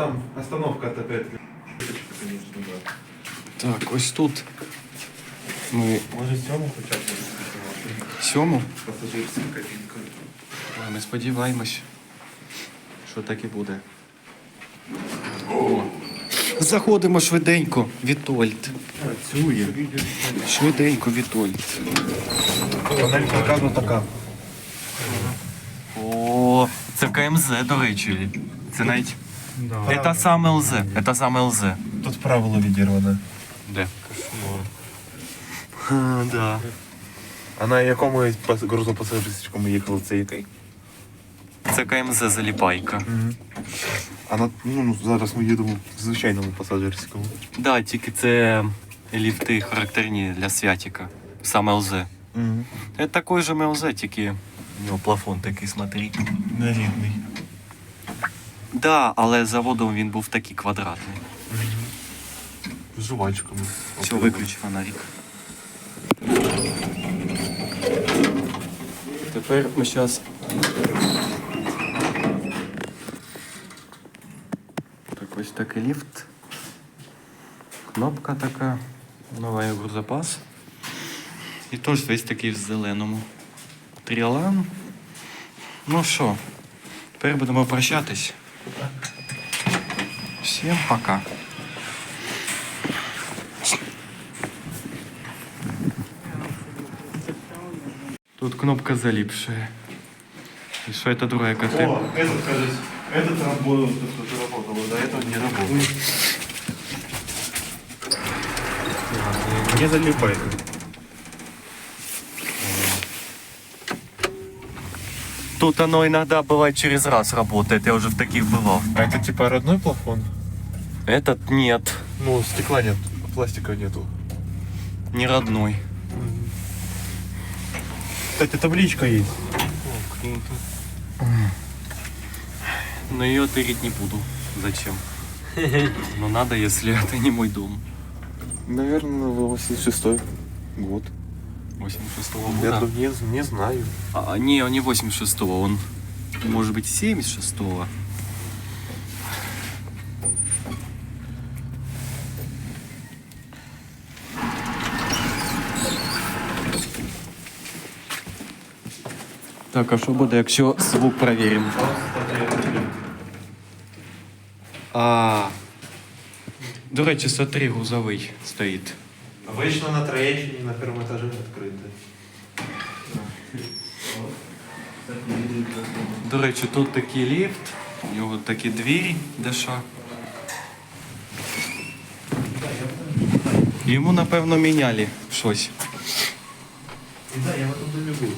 там остановка от опять. Так, ось тут. Ми Може сьому хоча б сьому. пасажирська кабінка. А Ми сподіваємось, що так і буде. О. Заходимо швиденько, Вітольд. Працює. Швиденько, Вітольд. Панель показана така. О, це КМЗ, до речі. Це навіть. Да. Це саме ЛЗ. Це саме ЛЗ. Тут правило відірване. Де? А, да. А на якому пас- грузопасажирському їхали це який? Це КМЗ заліпайка. А на, ну, ну, зараз ми їдемо в звичайному пасажирському. Да, тільки це ліфти характерні для святіка. Саме ЛЗ. Угу. Це такий же МЛЗ, тільки у нього плафон такий, смотри. Нерідний. Да, але заводом він був такий квадратний. З жувачками. Все, виключи фонарик. Тепер ми зараз. Так, ось такий ліфт. Кнопка така. Новий грузопас. І теж весь такий в зеленому. Тріалан. Ну що, тепер будемо прощатись. Всім пока. Тут кнопка залипшая. И что это другая КТ? О, этот, кажется, этот работал, что работал, до этого не работал. Не залипай. Тут оно иногда бывает через раз работает, я уже в таких бывал. А это типа родной плафон? Этот нет, Ну, стекла нет, пластика нету. не родной. Кстати, табличка есть. Но ее тырить не буду. Зачем? Но надо, если это не мой дом. Наверное, 86 год. 86-го Я года. тут не, не знаю. А, не, он не 86-го, он может быть 76-го. Так, а що буде, якщо звук перевіримо? А. До речі, смотри, грузовий стоїть. Обычно на Троещине на первом этаже открыто. До речі, тут такий ліфт, у нього такі двері, де що. Йому, напевно, міняли щось. Да, я в этом доме был.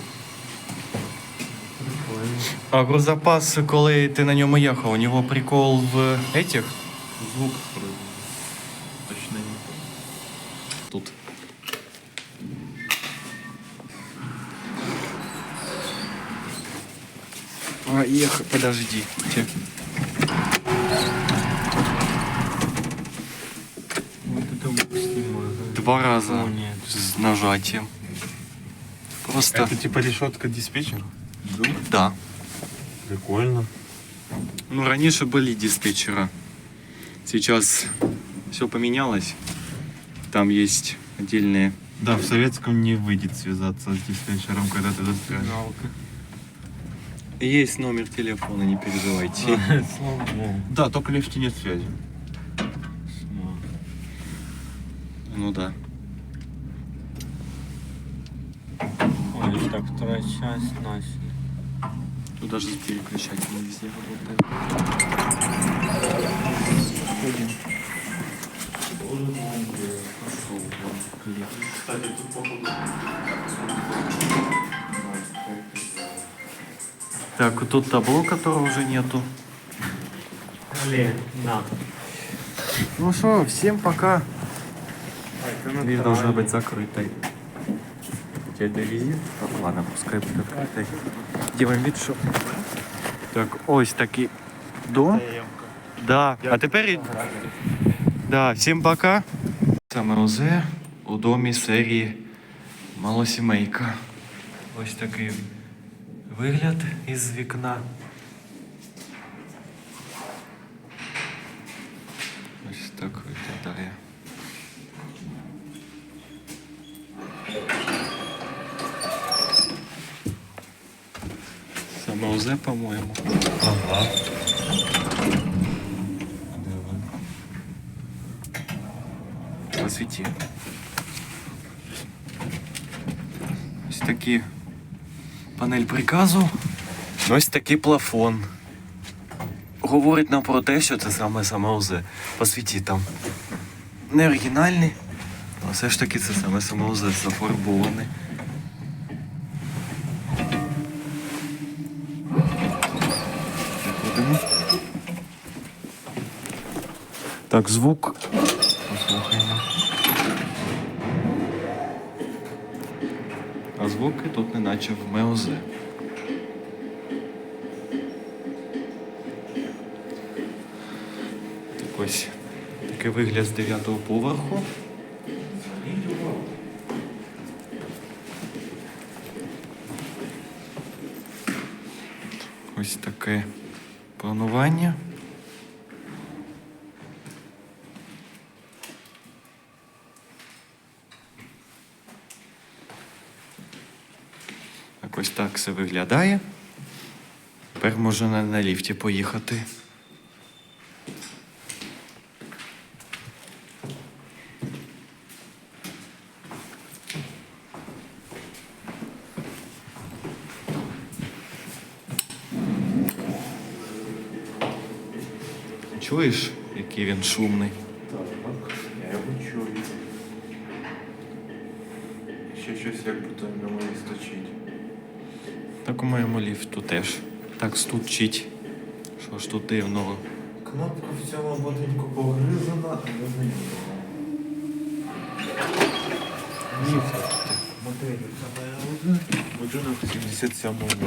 А грузопас, коли ти на ньому їхав, у нього прикол в этих? Звук А, ехай, подожди. Вот это. Два раза с нажатием. Просто... Это типа решетка диспетчера? Да. Прикольно. Ну, раньше были диспетчера. Сейчас все поменялось. Там есть отдельные. Да, в советском не выйдет связаться с диспетчером, когда ты застрянешь. Есть номер телефона, не переживайте. Слава богу. Да, только лифте нет связи. Ну да. Ой, так, вторая часть начали. Тут даже переключатель везде работает. Так, тут табло, которого уже нету. Блин, на. Ну что, всем пока. Дверь должна быть закрытой. У тебя это визит? Так, ладно, пускай будет открытой. Делаем вид, что... Так, ось такий дом. Да. А тепер... і- Да, всім пока. Саме ОЗ у домі серії Малосімейка. Ось такий вигляд із вікна. Ось так виглядає. Саме ОЗЕ, по-моєму. Ага. Освіті. Ось такі панель приказу. Ось такий плафон. Говорить нам про те, що це саме саме ОЗ. Посвіті там. Не оригінальний, але все ж таки це саме саме ОЗ зафарбований. Заходимо. Так, звук. Послухаємо. А звуки тут неначе в МЕОЗ. Так ось такий вигляд з дев'ятого поверху. Ось таке планування. Так ось так все виглядає. Тепер можна на ліфті поїхати. Чуєш, який він шумний? Так, я його чую. Ще щось як будто на мені сточить. Так у моєму ліфту теж. Так стучить. Що ж тут дивного? Кнопка в цьому будинку погризана, але не Ліфт. Модель Будинок 77 року.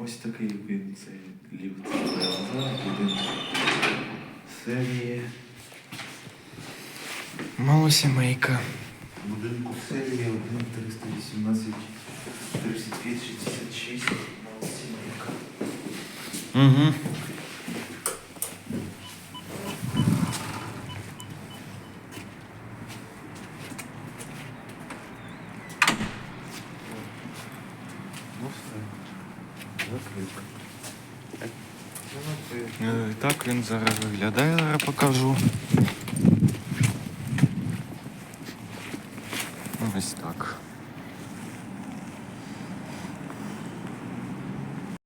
Ось такий він цей ліфт будинок серії. Малосімейка. Будинку серії 1 318 35 66 сімейка. Угу. Е, Так він зараз виглядає, зараз покажу. Ось так.